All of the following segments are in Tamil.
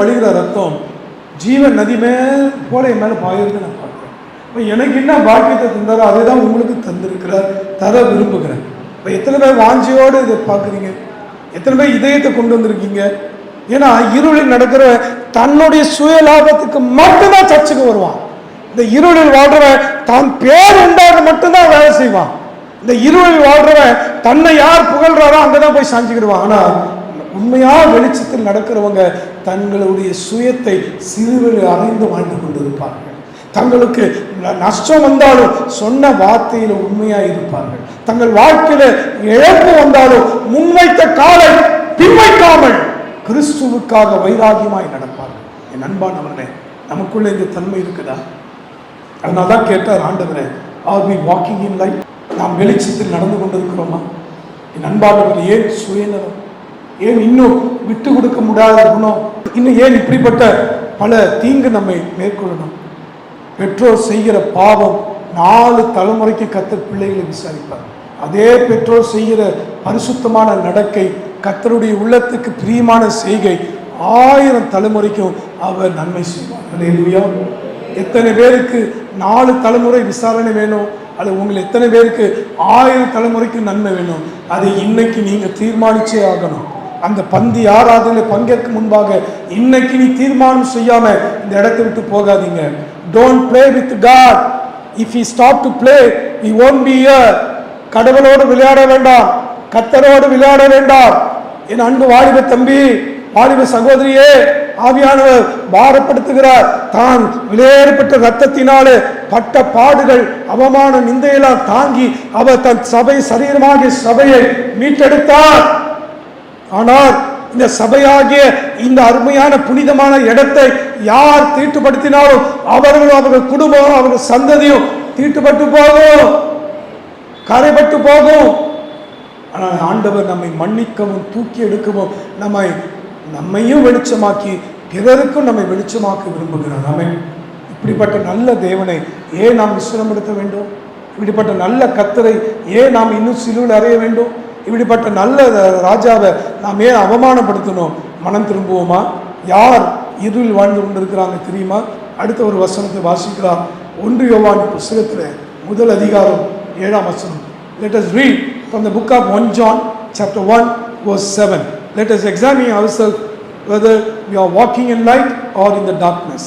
வழிகிற ரத்தம் ஜீவன் நதி மேல் போல என் மேலே பாயிருந்து நான் பார்க்குறேன். இப்போ எனக்கு என்ன பாக்கியத்தை தந்தாரோ அதை தான் உங்களுக்கு தந்திருக்கிறார் தர விரும்புகிறேன். இப்போ எத்தனை பேர் வாஞ்சியோடு இதை பார்க்குறீங்க? எத்தனை பேர் இதயத்தை கொண்டு வந்திருக்கீங்க? ஏன்னா இருளில் நடக்கிற தன்னுடைய சுய லாபத்துக்கு மட்டும்தான் சர்ச்சுக்கு வருவான். இந்த இருளில் வாழ்றவன் தான் பேர் உண்டாக மட்டும்தான் வேலை செய்வான். இந்த இருளில் வாழ்றவன் தன்னை யார் புகழ்றாரோ அங்கதான் போய் சாஞ்சிக்கிடுவான். ஆனா உண்மையாக வெளிச்சத்தில் நடக்கிறவங்க தங்களுடைய சுயத்தை சிறுவில் அறிந்து வாழ்ந்து கொண்டிருப்பார்கள். தங்களுக்கு ந- நஷ்டம் வந்தாலும் சொன்ன வார்த்தையில் உண்மையாக இருப்பார்கள். தங்கள் வாழ்க்கையில இழப்பு வந்தாலும் முன்வைத்த காலை பின்வைக்காமல் கிறிஸ்துவுக்காக வைராகியமாய் நடப்பார்கள். என் அன்பானவர்களே நமக்குள்ள இந்த தன்மை இருக்குதா? அதனால தான் கேட்டார் ஆண்டவரே are be walking in life நாம் வெளிச்சத்தில் நடந்து கொண்டிருக்கிறோமா? என் அன்பானவர் ஏன் சுயநலம்? ஏன் இன்னும் விட்டு கொடுக்க முடியாத குணம்? இன்னும் ஏன் இப்படிப்பட்ட பல தீங்கு நம்மை மேற்கொள்ளணும்? பெற்றோர் செய்கிற பாவம் நாலு தலைமுறைக்கு கத்த பிள்ளைகளை விசாரிப்பார். அதே பெற்றோர் செய்கிற பரிசுத்தமான நடக்கை கத்தருடைய உள்ளத்துக்கு பிரியமான செய்கை ஆயிரம் தலைமுறைக்கும் அவர் நன்மை செய்வார். எத்தனை பேருக்கு நாலு தலைமுறை விசாரணை வேணும்? அல்லது உங்கள் எத்தனை பேருக்கு ஆயிரம் தலைமுறைக்கு நன்மை வேணும்? அதை இன்னைக்கு நீங்கள் தீர்மானிச்சே ஆகணும். அந்த பந்தி ஆராதனை பங்கேற்கு முன்பாக இன்னைக்கு நீ தீர்மானம் செய்யாம இந்த இடத்தை விட்டு போகாதீங்க. Don't play with God if you stop to play you won't be here கடவுளோடு விளையாட வேண்டாம். கத்தரோடு விளையாட வேண்டாம். என் அன்பு வாலிப தம்பி வாலிப சகோதரியே ஆவியானவர் பாரப்படுத்துகிறார். தான் விலையேறப்பட்ட ரத்தத்தினாலே பட்ட பாடுகள் அவமான நிந்தையெல்லாம் தாங்கி அவர் தன் சபை சரீரமாகிய சபையை மீட்டெடுத்தார். ஆனால் இந்த சபையாகிய இந்த அருமையான புனிதமான இடத்தை யார் தீட்டுப்படுத்தினாலும் அவர்களும் அவர்கள் குடும்பம் அவர்கள் சந்ததியும் தீட்டுப்பட்டு போகும். கரைப்பட்டு போகும். ஆனால் ஆண்டவர் நம்மை மன்னிக்கவும் தூக்கி எடுக்கவும் நம்மை நம்மையும் வெளிச்சமாக்கி பிறருக்கும் நம்மை வெளிச்சமாக்க விரும்புகிறார். ஆமென். இப்படிப்பட்ட நல்ல தேவனை ஏன் நாம் விசிரமப்படுத்த வேண்டும்? இப்படிப்பட்ட நல்ல கத்தரை ஏன் நாம் இன்னும் சிலுவில் அறைய வேண்டும்? இப்படிப்பட்ட நல்ல ராஜாவை நாம் ஏன் அவமானப்படுத்தணும். மனம் திரும்புவோமா? யார் இருளில் வாழ்ந்து கொண்டிருக்கிறாங்க தெரியுமா? அடுத்த ஒரு வசனத்தை வாசிக்கலாம். ஒன்று யோவான் புஸ்தகத்தில் முதல் அதிகாரம் ஏழாம் வசனம். Let us read from the book of 1 John chapter 1 verse 7 let us examine ourselves whether we are walking in light or in the darkness.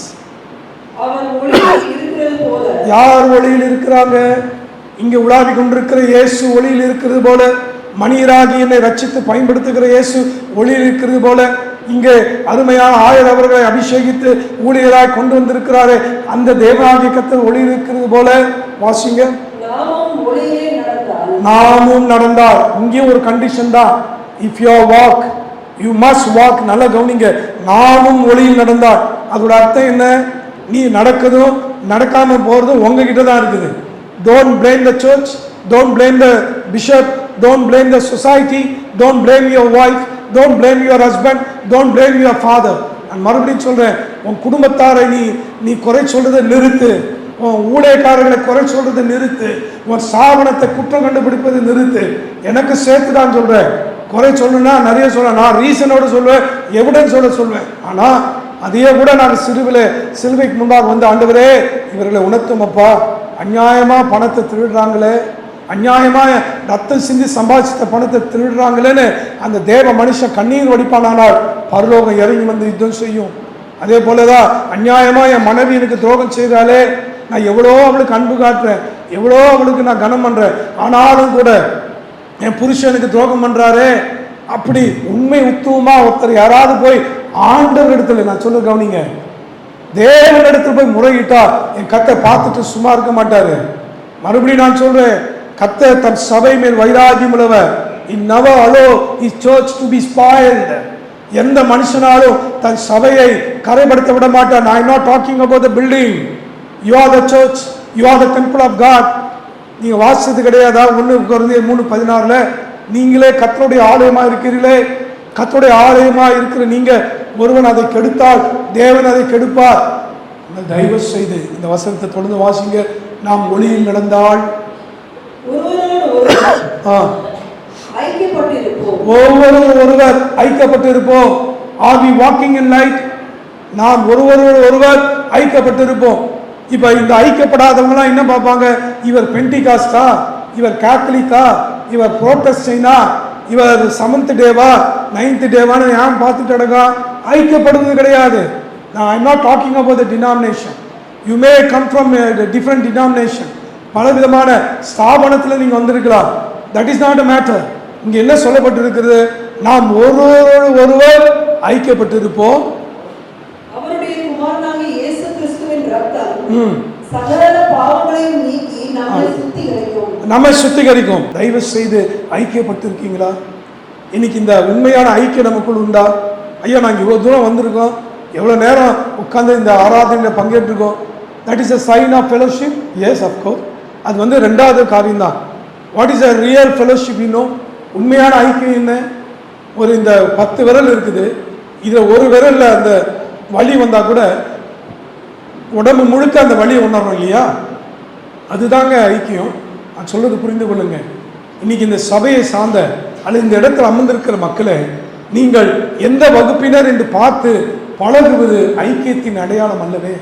அவர் ஒளியில் இருக்கிறது போல. யார் ஒளியில் இருக்கிறாங்க? இங்கே உலாவி கொண்டிருக்கிற இயேசு ஒளியில் இருக்கிறது போல. மணியராகி என்னை ரட்சித்து பயன்படுத்துகிற இயேசு ஒளியில் இருக்கிறது போல இங்கே அருமையான ஆயர் அவர்களை அபிஷேகித்து ஊழியராய் கொண்டு வந்திருக்கிறாரே அந்த தேவனாகிய கத்தர் ஒளியில் இருக்கிறது போல வாசிங்க. நாமும் நடந்தால். இங்கேயும் ஒரு கண்டிஷன் தான். If you walk you must walk நல்லா கவனிங்க. நாமும் ஒளியில் நடந்தால். அதோட அர்த்தம் என்ன? நீ நடக்குதும் நடக்காம போறதும் உங்ககிட்ட தான் இருக்குது. Don't blame the church don't blame the bishop don't blame த சொசைட்டி don't blame your wife, don't blame your husband don't blame your father நான் மறுபடியும் சொல்கிறேன் உன் குடும்பத்தாரை நீ நீ குறை சொல்றதை நிறுத்து. உன் ஊழியக்காரர்களை குறை சொல்றதை நிறுத்து. உன் சாபனத்தை குற்றம் கண்டுபிடிப்பதை நிறுத்து. எனக்கு சேர்த்து தான் சொல்கிறேன் குறை சொல்லணும்னா நிறைய சொல்ல நான் ரீசனோட சொல்லுவேன் எவிடன்ஸோட சொல்ல சொல்லுவேன் ஆனால் அதையே கூட நான் சிறுவில் சிலுவைக்கு முன்பாக வந்து ஆண்டவரே இவர்களை உணர்த்தும் அப்பா. அநியாயமாக பணத்தை திருடுறாங்களே. அநியாயமா ரத்தம் சிந்தி சம்பாதிச்சிட்ட பணத்தை திருடுறாங்களேன்னு அந்த தேவ மனுஷன் கண்ணீர் வடிப்பானால் பரலோகம் இறங்கி வந்து யுத்தம் செய்யும். அதே போலதான் அநியாயமாக என் மனைவி எனக்கு துரோகம் செய்தாலே நான் எவ்வளோ அவளுக்கு அன்பு காட்டுறேன் எவ்வளோ அவளுக்கு நான் கனம் பண்ணுறேன் ஆனாலும் கூட என் புருஷனுக்கு துரோகம் பண்ணுறாரே அப்படி உண்மை உத்துவமாக ஒருத்தர் யாராவது போய் ஆண்டவர் இடத்துல நான் சொல்ல கவனிங்க. தேவன் இடத்துல போய் முறையிட்டா என் கத்தை பார்த்துட்டு சும்மா இருக்க மாட்டார். மறுபடியும் நான் சொல்கிறேன் கத்த தன் சபை மேல் வைராகியம் உள்ளவர் in now allow his church to be spoiled எந்த மனுஷனாலும் தன் சபையை கரைப்படுத்த விட மாட்டான். I not talking about the building you are the church you are the temple of God நீங்கள் வாசிச்சது கிடையாதா. ஒன்று குறைந்த மூணு பதினாறில் நீங்களே கத்தருடைய ஆலயமாக இருக்கிறீர்களே. கத்தருடைய ஆலயமாக இருக்கிற நீங்கள் ஒருவன் அதை கெடுத்தால் தேவன் அதை கெடுப்பார். தயவு செய்து இந்த வசனத்தை தொடர்ந்து வாசிங்க. நாம் ஒளியில் நடந்தால் ஒவ்வொருவர் ஒருவர் ஐக்கப்பட்டிருப்போம் are we walking in light நாம் ஒருவரோடு ஒருவர் ஐக்கப்பட்டிருப்போம் இப்போ இந்த ஐக்கப்படாதவங்களாம் என்ன பார்ப்பாங்க? இவர் பென்டிகாஸ்டா இவர் கேத்தலிக்கா? இவர் புரோட்டஸ்டைனா இவர் செவன்த் டேவா நைன்த் டேவான்னு ஏன் பார்த்துட்டு அடங்கா? ஐக்கப்படுவது கிடையாது. நான் I'm not talking about the denomination you may come from different denomination பல விதமான ஸ்தாபனத்தில் நீங்கள் வந்திருக்கலாம் that is not a matter இங்கே என்ன சொல்லப்பட்டிருக்கிறது? நாம் ஒருவரோடு ஒருவர் ஐக்கியப்பட்டிருப்போம். நம்மை சுத்திகரிக்கும். தயவு செய்து ஐக்கியப்பட்டிருக்கீங்களா? இன்னைக்கு இந்த உண்மையான ஐக்கியம் நமக்குள் உண்டா? ஐயா நாங்கள் இவ்வளோ தூரம் வந்திருக்கோம். எவ்வளோ நேரம் உட்கார்ந்து இந்த ஆராதனையில் பங்கேற்றிருக்கோம். That is a sign of fellowship yes of course அது வந்து ரெண்டாவது காரியம்தான். What is a real fellowship இன்னும் உண்மையான ஐக்கியம் என்ன? ஒரு இந்த பத்து விரல் இருக்குது. இதில் ஒரு விரலில் அந்த வலி வந்தால் கூட உடம்பு முழுக்க அந்த வழியை உணர்றோம் இல்லையா? அதுதாங்க ஐக்கியம். நான் சொல்கிறது புரிந்து கொள்ளுங்க. இன்னைக்கு இந்த சபையை சார்ந்த அல்லது இந்த இடத்துல அமர்ந்திருக்கிற மக்களை நீங்கள் எந்த வகுப்பினர் என்று பார்த்து பழகுவது ஐக்கியத்தின் அடையாளம் அல்லவே?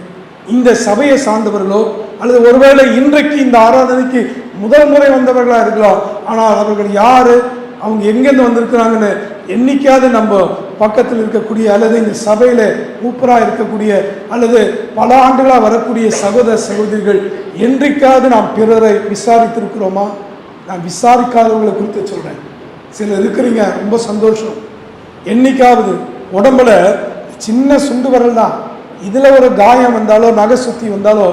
இந்த சபையை சார்ந்தவர்களோ அல்லது ஒருவேளை இன்றைக்கு இந்த ஆராதனைக்கு முதல் முறை வந்தவர்களாக இருக்கலாம். ஆனால் அவர்கள் யார்? அவங்க எங்கேருந்து வந்திருக்கிறாங்கன்னு என்றைக்காவது நம்ம பக்கத்தில் இருக்கக்கூடிய அல்லது இந்த சபையில் மூப்பராக இருக்கக்கூடிய அல்லது பல ஆண்டுகளாக வரக்கூடிய சகோதர சகோதரிகள் என்றைக்காவது நாம் பிறரை விசாரித்திருக்கிறோமா? நான் விசாரிக்காதவங்களை குறித்து சொல்கிறேன் சிலர் இருக்கிறீங்க ரொம்ப சந்தோஷம். என்னைக்காவது உடம்புல சின்ன சுண்டு வரல் தான். இதில் ஒரு காயம் வந்தாலோ நகை சுற்றி வந்தாலோ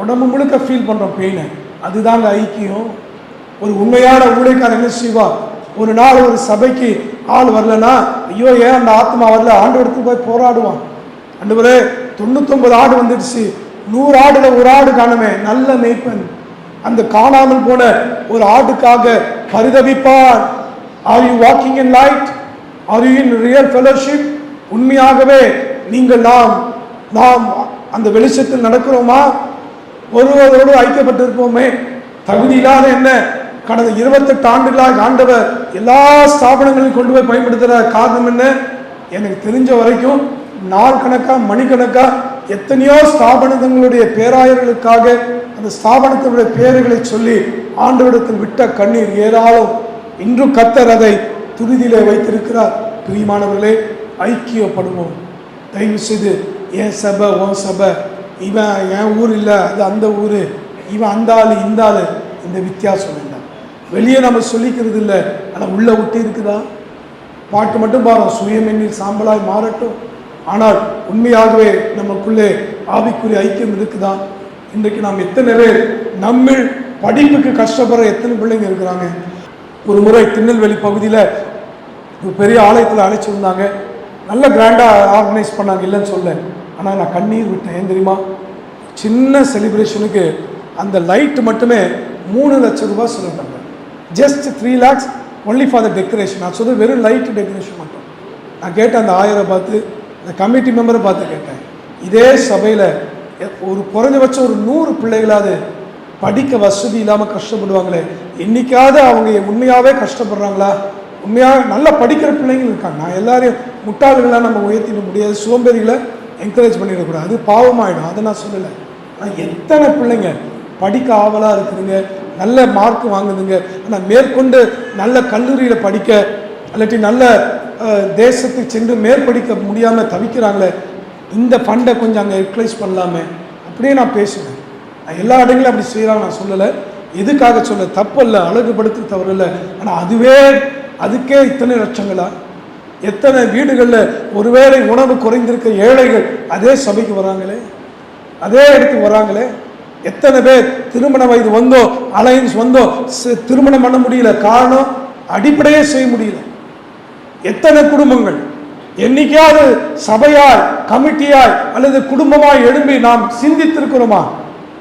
உடம்பு முழுக்க ஃபீல் பண்ணுறோம் பெயினை அதுதாங்க ஐக்கியம். ஒரு உண்மையான ஊழியக்காரன் என்ன செய்வா? ஒரு நாள் ஒரு சபைக்கு ஆள் வரலன்னா ஐயோ ஏன் அந்த ஆத்மா வரல? ஆண்டு எடுத்து போய் போராடுவான். அண்டு ஒரு தொண்ணூத்தொம்பது ஆடு வந்துடுச்சு. நூறு ஆடுல ஒரு ஆடு காணுமே நல்ல மெய்ப்பன். அந்த காணாமல் போன ஒரு ஆட்டுக்காக பரிதவிப்பார். Are you walking in light are you in real fellowship உண்மையாகவே நீங்கள் நாம் நாம் அந்த வெளிச்சத்தில் நடக்கிறோமா? ஒருவரோடு ஐக்கியப்பட்டிருப்போமே. தகுதி இல்லாத என்ன? கடந்த இருபத்தெட்டு ஆண்டுகளாக ஆண்டவர் எல்லா ஸ்தாபனங்களையும் கொண்டு போய் பயன்படுத்துகிற காரணம் என்ன? எனக்கு தெரிஞ்ச வரைக்கும் நாள் கணக்காக மணிக்கணக்காக எத்தனையோ ஸ்தாபனங்களுடைய பேராயர்களுக்காக அந்த ஸ்தாபனத்தினுடைய பேர்களை சொல்லி ஆண்டவரிடத்தில் விட்ட கண்ணீர் ஏராளம். இன்றும் கத்தர் அதை துரிதியிலே வைத்திருக்கிறார். பிரியமானவர்களே ஐக்கியப்படுவோம். தயவு செய்து என் சபை உன் சபை? இவன் என் ஊர் இல்லை அது அந்த ஊர். இவன் அந்த ஆள் இந்த ஆள். இந்த வித்தியாசம் வேண்டாம் வெளியே நம்ம சொல்லிக்கிறது இல்லை ஆனால் உள்ளே ஒட்டி இருக்குதா? பாட்டு மட்டும் பாருங்க சுயமெண்ணில் சாம்பலாய் மாறட்டும். ஆனால் உண்மையாகவே நமக்குள்ளே ஆவிக்குரிய ஐக்கியம் இருக்குதா? இன்றைக்கு நாம் எத்தனை பேர் நம்மில் படிப்புக்கு கஷ்டப்படுற எத்தனை பிள்ளைங்க இருக்கிறாங்க? ஒரு முறை திருநெல்வேலி பகுதியில் ஒரு பெரிய ஆலயத்தில் அழைச்சிருந்தாங்க. நல்ல கிராண்டாக ஆர்கனைஸ் பண்ணாங்க இல்லைன்னு சொல்ல ஆனால் நான் கண்ணீர் விட்டேன். ஏன் தெரியுமா? சின்ன செலிப்ரேஷனுக்கு அந்த லைட் மட்டுமே மூணு லட்சம் ரூபாய் சொல்லிட்டாங்க just three lakhs only for the decoration நான் சொல்ல வெறும் லைட் டெக்கரேஷன் மட்டும். நான் கேட்டேன் அந்த ஆயிரம் பார்த்து அந்த கமிட்டி மெம்பரை பார்த்து கேட்டேன். இதே சபையில் ஒரு குறைஞ்சபட்சம் ஒரு நூறு பிள்ளைகளாவது படிக்க வசதி இல்லாமல் கஷ்டப்படுவாங்களே என்னைக்காவது அவங்க உண்மையாகவே கஷ்டப்படுறாங்களா? உண்மையாக நல்லா படிக்கிற பிள்ளைங்க இருக்காங்க. நான் எல்லாரையும் முட்டாள்களாக நம்ம உயர்த்திட முடியாது. சோம்பேறிகளை என்கரேஜ் பண்ணிடக்கூடாது. அது பாவமாயிடும். அதை நான் சொல்லலை. ஆனால் எத்தனை பிள்ளைங்க படிக்க ஆவலாக இருக்குதுங்க. நல்ல மார்க் வாங்குதுங்க. ஆனால் மேற்கொண்டு நல்ல கல்லூரியில் படிக்க இல்லாட்டி நல்ல தேசத்துக்கு சென்று மேற்படிக்க முடியாமல் தவிக்கிறாங்களே இந்த ஃபண்டை கொஞ்சம் அங்கே யூட்டிலைஸ் பண்ணலாமே. அப்படியே நான் பேசுவேன். நான் எல்லா இடங்களும் அப்படி செய்கிறாங்க நான் சொல்லலை. எதுக்காக சொல்ல? தப்பு இல்லை அழகுபடுத்து தவறு இல்லை. ஆனால் அதுவே அதுக்கே இத்தனை லட்சங்களா? எத்தனை வீடுகளில் ஒருவேளை உணவு குறைந்திருக்க ஏழைகள் அதே சபைக்கு வராங்களே? அதே இடத்துக்கு வராங்களே? எத்தனை பேர் திருமண வயது வந்தோ அலையன்ஸ் வந்தோ திருமணம் பண்ண முடியல காரணம் அடிப்படையே செய்ய முடியல. எத்தனை குடும்பங்கள்? என்னைக்காவது சபையால் கமிட்டியால் அல்லது குடும்பமாய் எழும்பி நாம் சிந்தித்திருக்கிறோமா?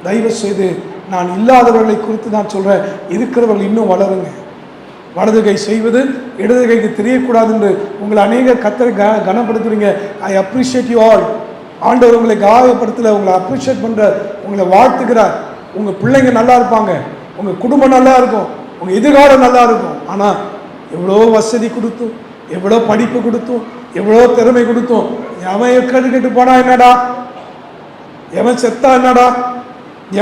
தயவு செய்து நான் இல்லாதவர்களை குறித்து நான் சொல்றேன். இருக்கிறவர்கள் இன்னும் வளருங்க. வலது கை செய்வது இடது கைக்கு தெரியக்கூடாது என்று உங்களை அநேக கத்தரை க கனப்படுத்துறீங்க. ஐ அப்ரிஷியேட் யூ ஆல் ஆண்டவர் உங்களை காயப்படுத்தல உங்களை அப்ரிஷியேட் பண்ணுற உங்களை வாழ்த்துக்கிறார். உங்கள் பிள்ளைங்க நல்லா இருப்பாங்க. உங்கள் குடும்பம் நல்லா இருக்கும். உங்கள் எதிர்காலம் நல்லா இருக்கும். ஆனால் எவ்வளோ வசதி கொடுத்தும் எவ்வளோ படிப்பு கொடுத்தும் எவ்வளோ திறமை கொடுத்தும் எவன் எக்கடு கெட்டு போனா என்னடா? எவன் செத்தா என்னடா?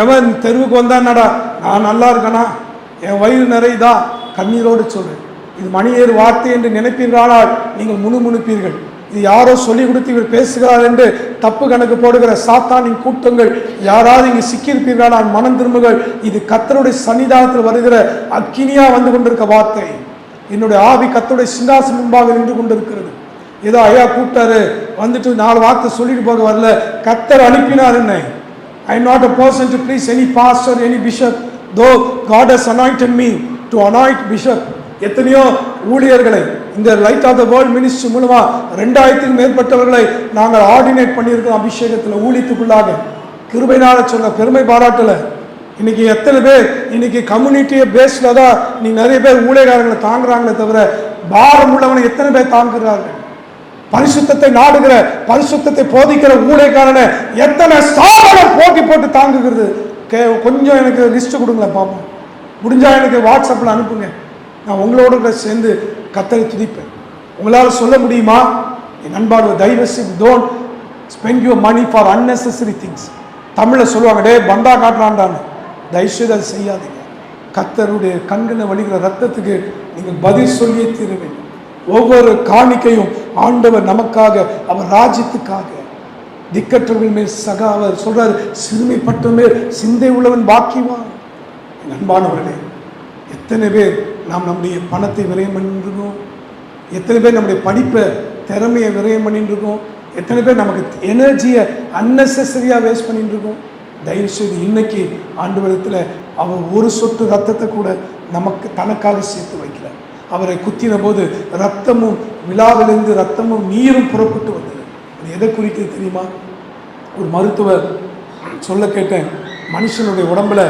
எவன் தெருவுக்கு வந்தா என்னடா? நான் நல்லா இருக்கனா? என் வயிறு நிறையுதா? கண்ணீரோடு சொல்றேன். இது மணியேறு வார்த்தை என்று நினைப்பீர்களானால் நீங்கள் முணுமுணுப்பீர்கள். இது யாரோ சொல்லிக் கொடுத்து இவர் பேசுகிறார் என்று தப்பு கணக்கு போடுகிற சாத்தானின் கூட்டங்கள் யாராவது இங்கு சிக்கியிருப்பீர்களானால் மனம் திரும்புகள் இது கத்தருடைய சன்னிதானத்தில் வருகிற அக்கினியா வந்து கொண்டிருக்க வார்த்தை. என்னுடைய ஆவி கத்தருடைய சிங்காசனம் முன்பாக நின்று கொண்டிருக்கிறது. ஏதோ ஐயா கூப்பிட்டாரு வந்துட்டு நாலு வார்த்தை சொல்லிட்டு போக வரல. கத்தர் அனுப்பினார் என்னை. I not a person to please any pastor any bishop though God has anointed me to anoint bishop எத்தனையோ ஊழியர்களை இந்த light of the world ministry மூலமாக ரெண்டாயிரத்துக்கும் மேற்பட்டவர்களை நாங்கள் ஆர்டினேட் பண்ணியிருக்கோம் அபிஷேகத்தில் ஊழியத்துக்குள்ளாக. கிருபைனால சொன்ன பெருமை பாராட்டல. இன்னைக்கு எத்தனை பேர் இன்னைக்கு கம்யூனிட்டியை பேஸ்ல தான் நீ நிறைய பேர் ஊழியக்காரங்களை தாங்குறாங்களே தவிர பாரம் உள்ளவனை எத்தனை பேர் தாங்குகிறார்கள்? பரிசுத்தத்தை நாடுகிற பரிசுத்தத்தை போதிக்கிற ஊழியக்காரனை எத்தனை ஸ்தாபனம் போட்டி போட்டு தாங்குகிறது? கே கொஞ்சம் எனக்கு லிஸ்ட் கொடுங்களேன் பார்ப்போம் முடிஞ்சால் எனக்கு வாட்ஸ்அப்பில் அனுப்புங்க. நான் உங்களோட கூட சேர்ந்து கத்தரை துதிப்பேன். உங்களால் சொல்ல முடியுமா? என் நண்பாடு தயவு don't spend your money for unnecessary things தமிழில் சொல்லுவாங்க டே பந்தா காட்டுறான்டான்னு. தயவு செய்து அதை செய்யாதீங்க. கத்தருடைய கண்களை வலிக்கிற ரத்தத்துக்கு நீங்கள் பதில் சொல்லியே தீருவேன் ஒவ்வொரு காணிக்கையும் ஆண்டவர் நமக்காக அவர் ராஜ்யத்துக்காக. திக்கற்றவர்கள் மேல் சகா அவர் சொல்றாரு சிறுமைப்பட்ட மேல் சிந்தை உள்ளவன் பாக்கிவான் அன்பானவர்களே எத்தனை பேர் நாம் நம்முடைய பணத்தை விரயம் பண்ணிட்டுருக்கோம் எத்தனை பேர் நம்முடைய படிப்பை திறமையை விரயம் பண்ணிட்டு இருக்கோம் எத்தனை பேர் நமக்கு எனர்ஜியை அன்னெசரியாக வேஸ்ட் பண்ணிட்டு இருக்கோம் தயவு செய்து இன்னைக்கு ஆண்டு விதத்தில் அவர் ஒரு சொட்டு ரத்தத்தை கூட நமக்கு தனக்காக சேர்த்து வைக்கிறார் அவரை குத்தின போது ரத்தமும் விழாவிலிருந்து ரத்தமும் நீரும் புறப்பட்டு வந்தது. அது எதை குறிக்கிறது தெரியுமா? ஒரு மருத்துவர் சொல்ல கேட்டேன் மனுஷனுடைய உடம்புல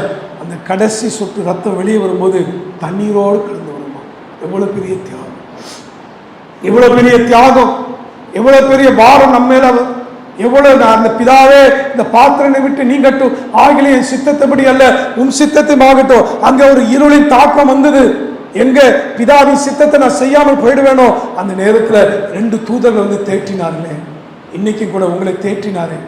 அந்த கடைசி சொட்டு ரத்தம் வெளியே வரும்போது தண்ணீரோடு கலந்து வருமா எவ்வளோ பெரிய தியாகம். எவ்வளோ பெரிய தியாகம். எவ்வளோ பெரிய பாரம் நம்ம மேலே எவ்வளவு நான் அந்த பிதாவே இந்த பாத்திரனை விட்டு நீங்கட்டும் ஆகிலே என் சித்தத்தைப்படி அல்ல உன் சித்தத்தை ஆகட்டும். அங்க ஒரு இருளின் தாக்கம் வந்தது. எங்க பிதாவின் சித்தத்தை நான் செய்யாமல் போயிடுவேனோ? அந்த நேரத்துல ரெண்டு தூதர்கள் வந்து தேற்றினார்களே. இன்னைக்கும் கூட உங்களை தேற்றினாரு.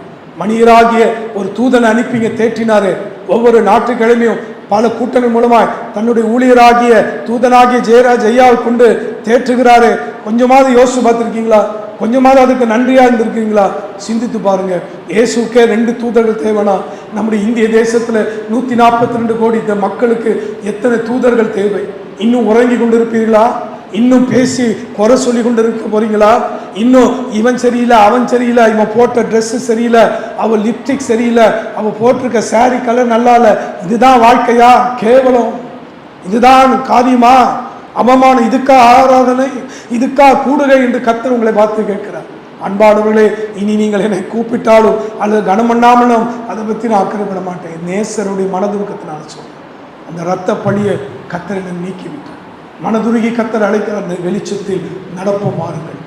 மணியராகிய ஒரு தூதனை அனுப்பிங்க தேற்றினாரு. ஒவ்வொரு ஞாயிற்றுக்கிழமையும் பல கூட்டங்கள் மூலமாய் தன்னுடைய ஊழியராகிய தூதனாகிய ஜெயராஜ் ஐயாவை கொண்டு தேற்றுகிறாரு. கொஞ்சமாவது யோசிச்சு பார்த்துருக்கீங்களா? கொஞ்சமாவது அதுக்கு நன்றியாக இருந்திருக்கீங்களா? சிந்தித்து பாருங்க. இயேசுக்கே ரெண்டு தூதர்கள் தேவைனா நம்முடைய இந்திய தேசத்தில் நூற்றி நாற்பத்தி ரெண்டு கோடி இந்த மக்களுக்கு எத்தனை தூதர்கள் தேவை? இன்னும் உறங்கி கொண்டிருப்பீர்களா? இன்னும் பேசி குறை சொல்லி கொண்டு இருக்க போறீங்களா? இன்னும் இவன் சரியில்லை அவன் சரியில்லை இவன் போட்ட ட்ரெஸ்ஸு சரியில்லை அவள் லிப்ஸ்டிக் சரியில்லை அவள் போட்டிருக்க சாரி கலர் நல்லா இல்லை. இதுதான் வாழ்க்கையா? கேவலம். இதுதான் காரியமா? அவமானம். இதுக்கா ஆராதனை? இதுக்கா கூடுகை என்று கத்தர் உங்களை பார்த்து கேட்கிறார். அன்பானவர்களே இனி நீங்கள் என்னை கூப்பிட்டாலும் அல்லது கனமண்ணாமலும் அதை பற்றி நான் அக்கறைப்பட மாட்டேன். நேசருடைய மனதுருக்கத்தினால சொல்றேன். அந்த இரத்த பழியை கத்தரை நீக்கிவிட்டார். மனதுருகி கத்தர் அழைக்கிற அந்த வெளிச்சத்தில் நடப்பு மாறுங்கள்